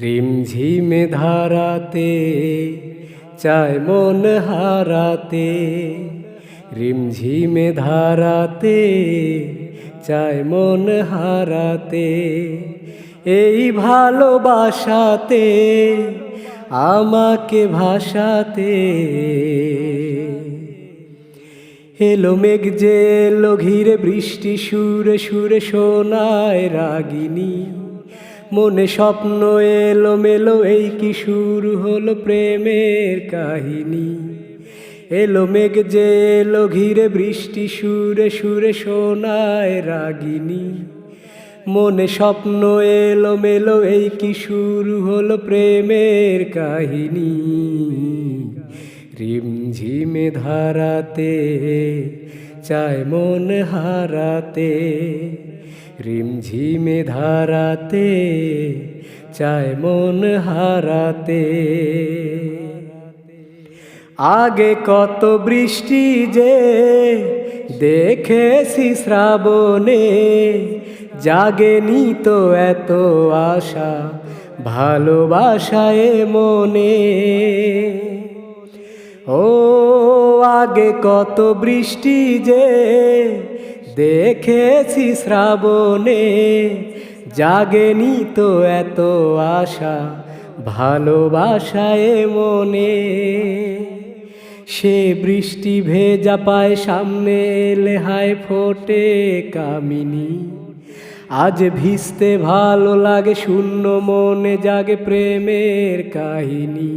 রিমঝিমে ধারাতে, চায় মন হারাতে। রিমঝিমে ধারাতে, চায় মন হারাতে। এই ভালোবাসাতে, আমাকে ভাসাতে। এলো মেঘ যে এলো, ঘিরে বৃষ্টি সুরে সুরে শোনায় রাগিনী। মনে স্বপ্ন এলো মেলো এই কি শুরু হলো প্রেমের কাহিনী? এলো মেঘ যে এলো ঘিরে, বৃষ্টি সুরে সুরে শোনায় রাগিনী। মনে স্বপ্ন এলো মেলো এই কি শুরু হলো প্রেমের কাহিনী? রিমঝিমে ধারাতে, চায় মন হারাতে রিমঝিমে ধারাতে, চায় মন হারাতে। আগে কত বৃষ্টি যে দেখেছি শ্রাবণে, জাগেনি তো এত আশা ভালোবাসায় মনে। ও আগে কত বৃষ্টি যে দেখেছি শ্রাবণে, জাগেনি তো এত আশা ভালোবাসায় মনে। সে বৃষ্টি ভেজা পায় সামনে, লেহায় ফোটে কামিনী। আজ ভিজতে ভালো লাগে, শূন্য মনে জাগে প্রেমের কাহিনী।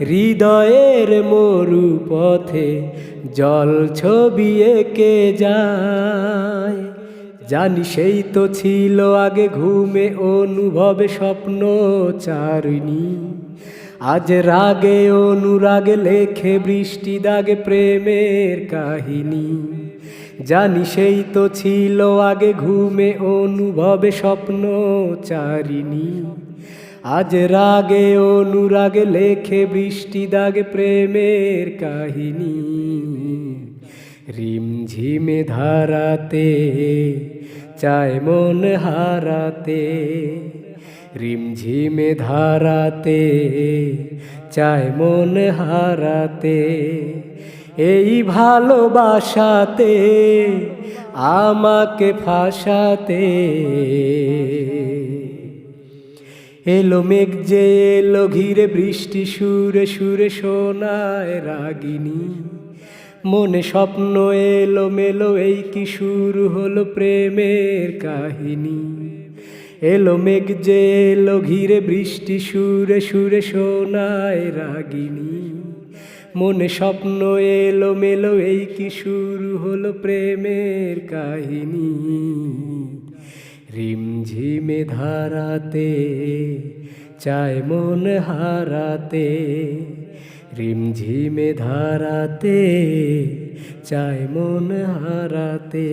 হৃদয়ের মরু পথে জল ছবি এঁকে যায়? জানি সেই তো ছিল আগে ঘুমে অনুভবে স্বপ্ন চারিণী। আজ রাগে অনুরাগে লেখে বৃষ্টি দাগে প্রেমের কাহিনী। জানি সেই তো ছিল আগে ঘুমে অনুভবে স্বপ্ন চারিণী। আজ রাগে অনুরাগে লেখে বৃষ্টি দাগে প্রেমের কাহিনী। রিমঝিমে ধারাতে চায় মন হারাতে। রিমঝিমে ধারাতে চায় মন হারাতে। এই ভালোবাসাতে, আমাকে ফাঁসাতে। এলো মেঘ যে এলো ঘিরে বৃষ্টি, সুরে সুরে শোনায় রাগিনী। মনে স্বপ্ন এলো মেলো, এই কি শুরু হলো প্রেমের কাহিনী। এলো মেঘ যে এলো ঘিরে বৃষ্টি, সুরে সুরে শোনায় রাগিনী। মনে স্বপ্ন এলো মেলো, এই কি শুরু হলো প্রেমের কাহিনী। রিমঝিমে ধারাতে চায় মন হারাতে। রিমঝিমে ধারাতে চায় মন হারাতে।